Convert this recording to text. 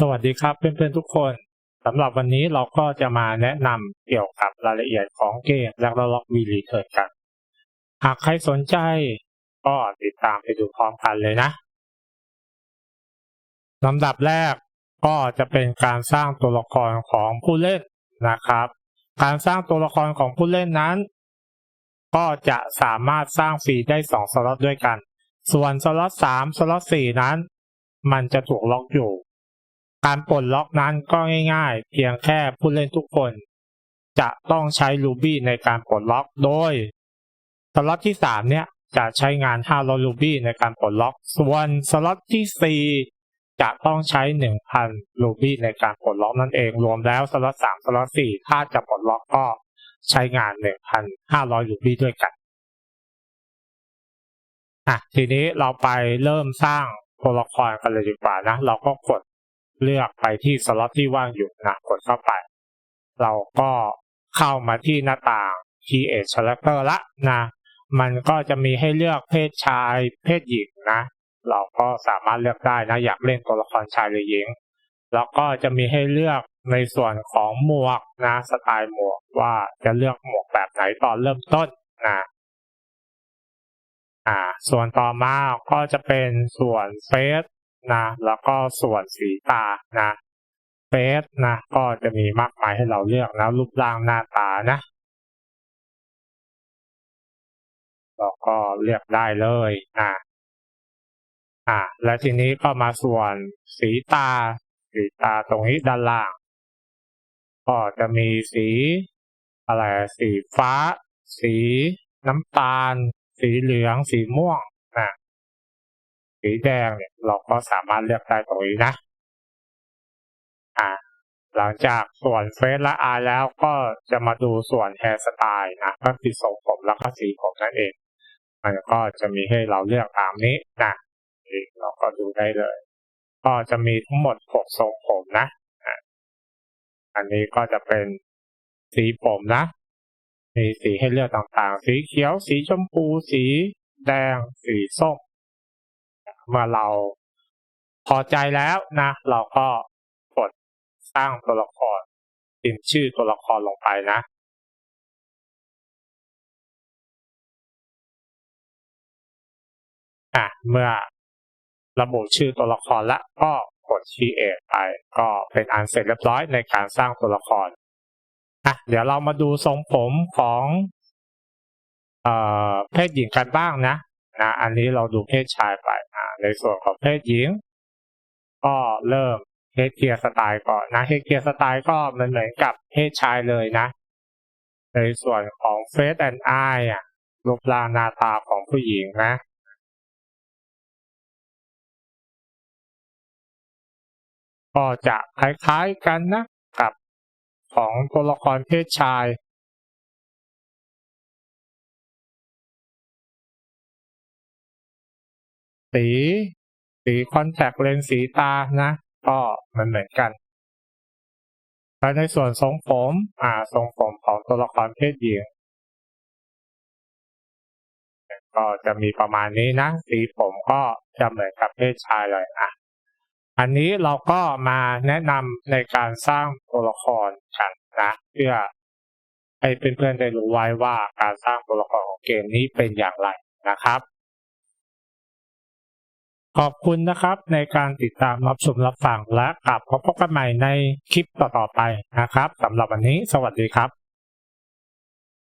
สวัสดีครับเพื่อนๆทุกคนสำหรับวันนี้เราก็จะมาแนะนำเกี่ยวกับรายละเอียดของเกมและล็อกวีรีเทิร์นกัน หากใครสนใจก็ติดตามไปดูพร้อมกันเลยนะลำดับแรกก็จะเป็นการสร้างตัวละครของผู้เล่นนะครับ การสร้างตัวละครของผู้เล่นนั้น ก็จะสามารถสร้างฟรีได้ 2 สล็อตด้วยกัน ส่วนสล็อต3สล็อต4นั้น มันจะถูกล็อกอยู่ การปลดล็อกนั้นก็ง่ายๆ เพียงแค่ผู้เล่นทุกคน จะต้องใช้ Ruby ในการปลดล็อกโดยสล็อตที่ 3 เนี่ยจะใช้งาน500 Ruby ในการปลดล็อก ส่วนสล็อตที่ 4 จะต้องใช้ 1,000 Ruby ในการปลดล็อกนั่นเอง รวมแล้วสล็อต3สล็อต4ถ้าจะปลดล็อกก็ใช้งาน 1,500 Ruby ด้วยกันอะทีนี้เราไปเริ่มสร้างตัวละครกันเลยดีกว่านะ เราก็กด เลือกไปที่สล็อตที่ว่างอยู่นะกดเข้าไป เราก็เข้ามาที่หน้าต่าง Create Character ละนะ มันก็จะมีให้เลือกเพศชายเพศหญิงนะ เราก็สามารถเลือกได้นะ อยากเล่นตัวละครชายหรือหญิง แล้วก็จะมีให้เลือกในส่วนของหมวกนะ สไตล์หมวกว่าจะเลือกหมวกแบบไหนตอนเริ่มต้นนะอ่า ส่วนต่อมาก็จะเป็นส่วนเฟซ นะแล้วก็ส่วนสีตานะเฟซนะก็จะมีมากมายให้เราเลือกนะรูปร่างหน้าตานะเราก็เลือกได้เลยนะอ่า และทีนี้ก็มาส่วนสีตา สีตาตรงนี้ด้านล่าง ก็จะมีสี อะไร สีฟ้า สีน้ำตาล สีเหลือง สีม่วง สีแดงเนี่ยเราก็สามารถเลือกได้ตรงนี้นะ อ่า หลังจากส่วนเฟซและอายแล้วก็จะมาดูส่วนแฮร์สไตล์นะก็คือทรงผมแล้วก็สีผมนั่นเอง มันก็จะมีให้เราเลือกตามนี้นะเราก็ดูได้เลย ก็จะมีทั้งหมดหกทรงผมนะอันนี้ก็จะเป็นสีผมนะ มีสีให้เลือกต่างๆ สีเขียว สีชมพู สีแดง สีส้ม เมื่อเราพอใจแล้วนะ เราก็กดสร้างตัวละครพิมพ์ชื่อตัวละครลงไปนะอะเมื่อระบุชื่อตัวละครแล้วก็กด create ไป ก็เป็นอันเสร็จเรียบร้อยในการสร้างตัวละครอะเดี๋ยวเรามาดูทรงผมของเอ่อเพศหญิงกันบ้างนะนะ อันนี้เราดูเพศชายไป ในส่วนของเพศหญิง ก็เริ่มเฮดเกียร์สไตล์ก่อนนะเฮดเกียร์สไตล์ก็มันเหมือนกับเพศชายเลยนะ ในส่วนของเฟสแอนด์ไออะรูปร่างหน้าตาของผู้หญิงนะก็จะคล้ายๆกันนะกับของตัวละครเพศชาย สี สีคอนแทคเลนส์สีตานะ ก็มันเหมือนกันแล้วในส่วนทรงผม อ่าทรงผมของตัวละครเพศหญิงก็จะมีประมาณนี้นะ สีผมก็จะเหมือนกับเพศชายเลยอะอันนี้เราก็มาแนะนำในการสร้างตัวละครกันนะเพื่อให้เพื่อนๆได้รู้ไว้ว่าการสร้างตัวละครของเกมนี้เป็นอย่างไรนะครับ ขอบคุณนะครับในการติดตามรับชมรับฟังและกลับพบกันใหม่ในคลิปต่อๆไปนะครับสำหรับวันนี้ สวัสดีครับ